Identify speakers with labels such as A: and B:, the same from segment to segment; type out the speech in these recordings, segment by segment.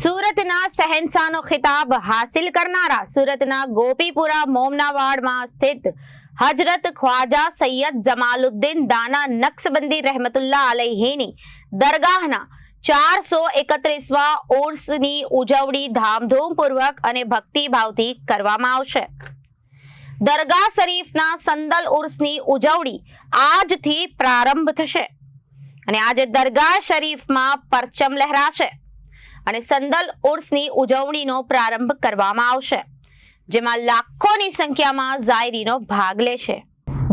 A: સુરતના શહેનશાહનો ખિતાબ હાસિલ કરનારા સુરતના ગોપીપુરા મોમનાવાડમાં સ્થિત હજરત ખ્વાજા સૈયદ જમાલુદ્દીન દાના નક્સબંદી રહેમતુલ્લાહ અલૈહીની દરગાહના ચારસો એકત્રીસમાં ઉર્સની ઉજવણી ધામધૂમપૂર્વક અને ભક્તિભાવથી કરવામાં આવશે. દરગાહ શરીફના સંદલ ઉર્સની ઉજવણી આજથી પ્રારંભ થશે. અને આજે દરગાહ શરીફમાં પરચમ લહેરાશે. અને સંદલ ઉર્સની ઉજવણીનો પ્રારંભ કરવામાં આવશે, જેમાં લાખોની સંખ્યામાં ઝાયરીનો ભાગ લેશે.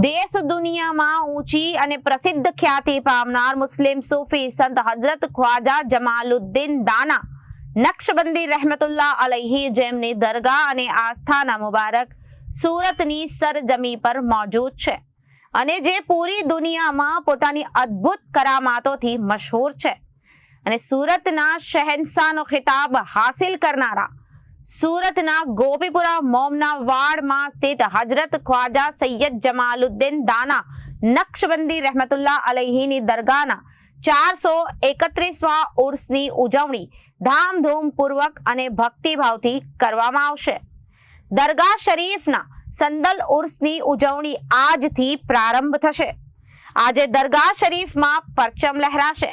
A: દેશ દુનિયામાં ઊંચી અને પ્રસિદ્ધ ખ્યાતિ પામનાર મુસ્લિમ સૂફી સંત હજરત ખ્વાજા જમાલુદ્દીન દાના નક્શબંધી રહેમતુલ્લાહ અલહી જેમની દરગાહ અને આસ્થાના મુબારક સુરતની સરજમી પર મોજૂદ છે અને જે પૂરી દુનિયામાં પોતાની અદ્ભુત કરામાતોથી મશહૂર છે. અને સુરતના શહેનશાહનો ખિતાબ હાસિલ કરનારા સુરતના ગોપીપુરા મોમના વાડમાં સ્થિત હજરત ખ્વાજા સૈયદ જમાલુદ્દીન દાના નક્ષબંદી રહેમતુલ્લાહ અલહીની દરગાહના ચારસો એકત્રીસવા ઉર્સની ઉજવણી ધામધૂમપૂર્વક અને ભક્તિભાવથી કરવામાં આવશે. દરગાહ શરીફના સંદલ ઉર્સની ઉજવણી આજથી પ્રારંભ થશે. આજે દરગાહ શરીફમાં પરચમ લહેરાશે.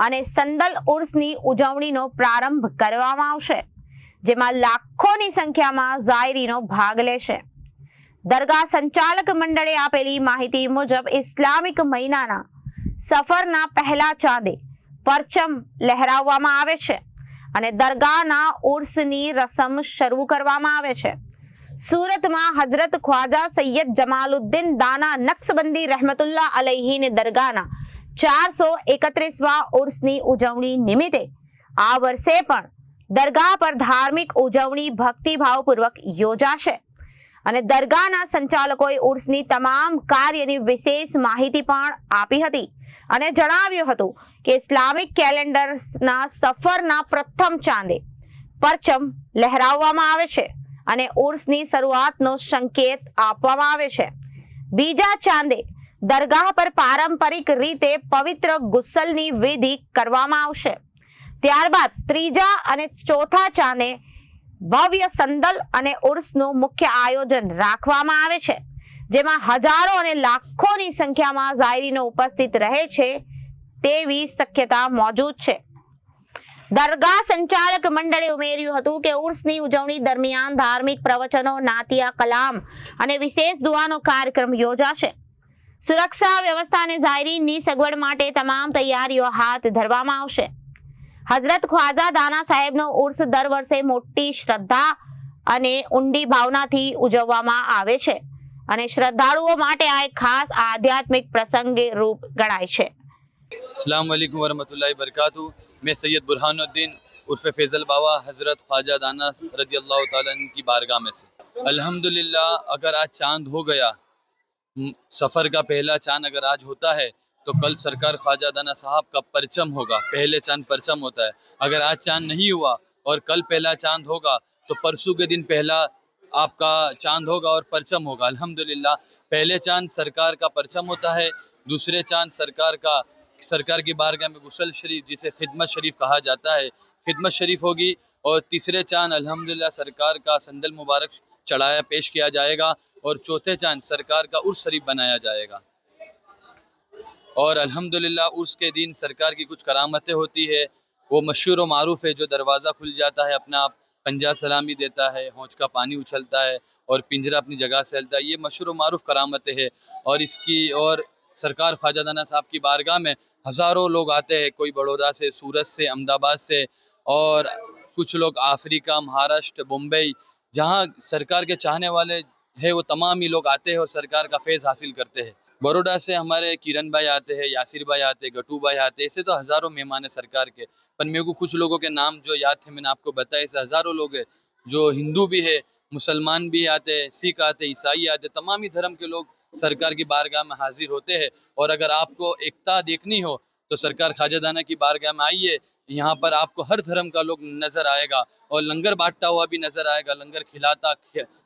A: અને સંદલ ઉર્સની ઉજવણીનો પ્રારંભ કરવામાં આવશે, જેમાં લાખોની સંખ્યામાં ઝાયરીનો ભાગ લેશે. દરગાહ સંચાલક મંડળે આપેલી માહિતી મુજબ ઇસ્લામિક મહિનાના સફરના પહેલા ચાંદે પરચમ લહેરાવવામાં આવે છે અને દરગાહના ઉર્સની રસમ શરૂ કરવામાં આવે છે. સુરતમાં હજરત ખ્વાજા સૈયદ જમાલુદ્દીન દાના નક્શબંધી રહેમતુલ્લાહ અલહીન દરગાહના ચારસો એકત્રીસવા ઉર્સની ઉજવણી નિમિત્તે આ વર્ષે પણ દરગાહ પર ધાર્મિક ઉજવણી ભક્તિભાવપૂર્વક યોજાશે. અને દરગાહના સંચાલકોએ ઉર્સની તમામ કાર્યની વિશેષ માહિતી પણ આપી હતી અને જણાવ્યું હતું કે ઇસ્લામિક કેલેન્ડરના સફરના પ્રથમ ચાંદે પરચમ લહેરાવવામાં આવે છે અને ઉર્સની શરૂઆતનો સંકેત આપવામાં આવે છે. બીજા ચાંદે દરગાહ પર પારંપરિક રીતે પવિત્ર ગુસલની વિધિ કરવામાં આવશે. ત્યારબાદ ત્રીજા અને ચોથા ચાંદે ભવ્ય સંદલ અને ઉર્સનું મુખ્ય આયોજન રાખવામાં આવે છે, જેમાં હજારો અને લાખોની સંખ્યામાં ઝાયરીનો ઉપસ્થિત રહે છે તેવી શક્યતા મોજૂદ છે. દરગાહ સંચાલક મંડળે ઉમેર્યું હતું કે ઉર્સની ઉજવણી દરમિયાન ધાર્મિક પ્રવચનો, નાતિયા કલામ અને વિશેષ દુઆનો કાર્યક્રમ યોજાશે. સુરક્ષા વ્યવસ્થા અને ઝાયરીની સગવડ માટે તમામ તૈયારીઓ હાથ ધરવામાં આવશે હઝરત ખ્વાજા દાના સાહેબનો ઉર્સ દર વર્ષે મોટી શ્રદ્ધા અને ઊંડી ભાવનાથી ઉજવવામાં આવે છે અને શ્રદ્ધાળુઓ માટે આ એક ખાસ આધ્યાત્મિક પ્રસંગે રૂપ ગણાય છે
B: अस्सलाम वालेकुम वरहमतुल्लाहि वबरकातुहू मैं सैयद बुरहानुद्दीन उर्फ फैज़ल बाबा हज़रत ख्वाजा दाना रदी अल्लाह ताला अन्हु की बारगाह में से अल्हम्दुलिल्लाह अगर आज चांद हो गया म, सफ़र का पहला चाँद अगर आज होता है तो कल सरकार ख्वाजा दाना साहब का परचम होगा, पहले चाँद परचम होता है। अगर आज चाँद नहीं हुआ और कल पहला चाँद होगा तो परसों के दिन पहला आपका चाँद होगा और परचम होगा। अल्हम्दुलिल्लाह, पहले चाँद सरकार का परचम होता है, दूसरे चाँद सरकार का, सरकार की बारगाह में गुसल शरीफ, जिसे खिदमत शरीफ कहा जाता है, खिदमत शरीफ होगी। और तीसरे चाँद, अल्हम्दुलिल्लाह, सरकार का संदल मुबारक चढ़ाया, पेश किया जाएगा। और चौथे चाँद सरकार का उर्स शरीफ बनाया जाएगा। और अल्हम्दुलिल्लाह उर्स के दिन सरकार की कुछ करामतें होती है। वो मशहूर व मारूफ है, जो दरवाज़ा खुल जाता है, अपना आप पंजा सलामी देता है हौज का पानी उछलता है और पिंजरा अपनी जगह से हिलता है। ये मशहूर मारूफ करामतें हैं। और इसकी और सरकार ख्वाजा दाना साहब की बारगाह में हज़ारों लोग आते हैं, कोई बड़ौदा से, सूरत से, अहमदाबाद से और कुछ लोग अफ्रीका, महाराष्ट्र मुंबई जहाँ सरकार के चाहने वाले है, वो तमाम ही लोग आते हैं और सरकार का फैज़ हासिल करते हैं। बड़ौदा से हमारे किरण भाई आते हैं, यासिर भाई आते हैं, गटू भाई आते हैं ऐसे तो हज़ारों मेहमान हैं सरकार के। पर मेरे को कुछ लोगों के नाम जो याद थे, मैंने आपको बताया ऐसे हज़ारों लोग हैं, जो हिंदू भी है, मुसलमान भी आते हैं, सिख आते ईसाई आते तमाम ही धर्म के लोग सरकार की बारगाह में हाजिर होते हैं। और अगर आपको एकता देखनी हो तो सरकार ख्वाजा दाना की बारगाह में आइए यहाँ पर आपको हर धर्म का लोग नज़र आएगा और लंगर बांटता हुआ भी नज़र आएगा, लंगर खिलाता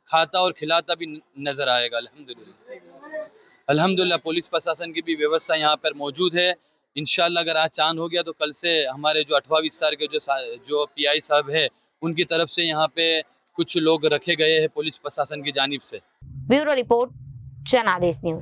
B: खाता और खिलाता भी नज़र आएगा, अल्हम्दुलिल्लाह। अल्हम्दुलिल्लाह, पुलिस प्रशासन की भी व्यवस्था यहाँ पर मौजूद है। इनशाला अगर आज चाँद हो गया तो कल से हमारे जो अठवा विस्तार के जो जो पीआई साहब है, उनकी तरफ़ से यहाँ पे कुछ लोग रखे गए हैं पुलिस प्रशासन की जानब से।
A: Bureau report Janadesh news.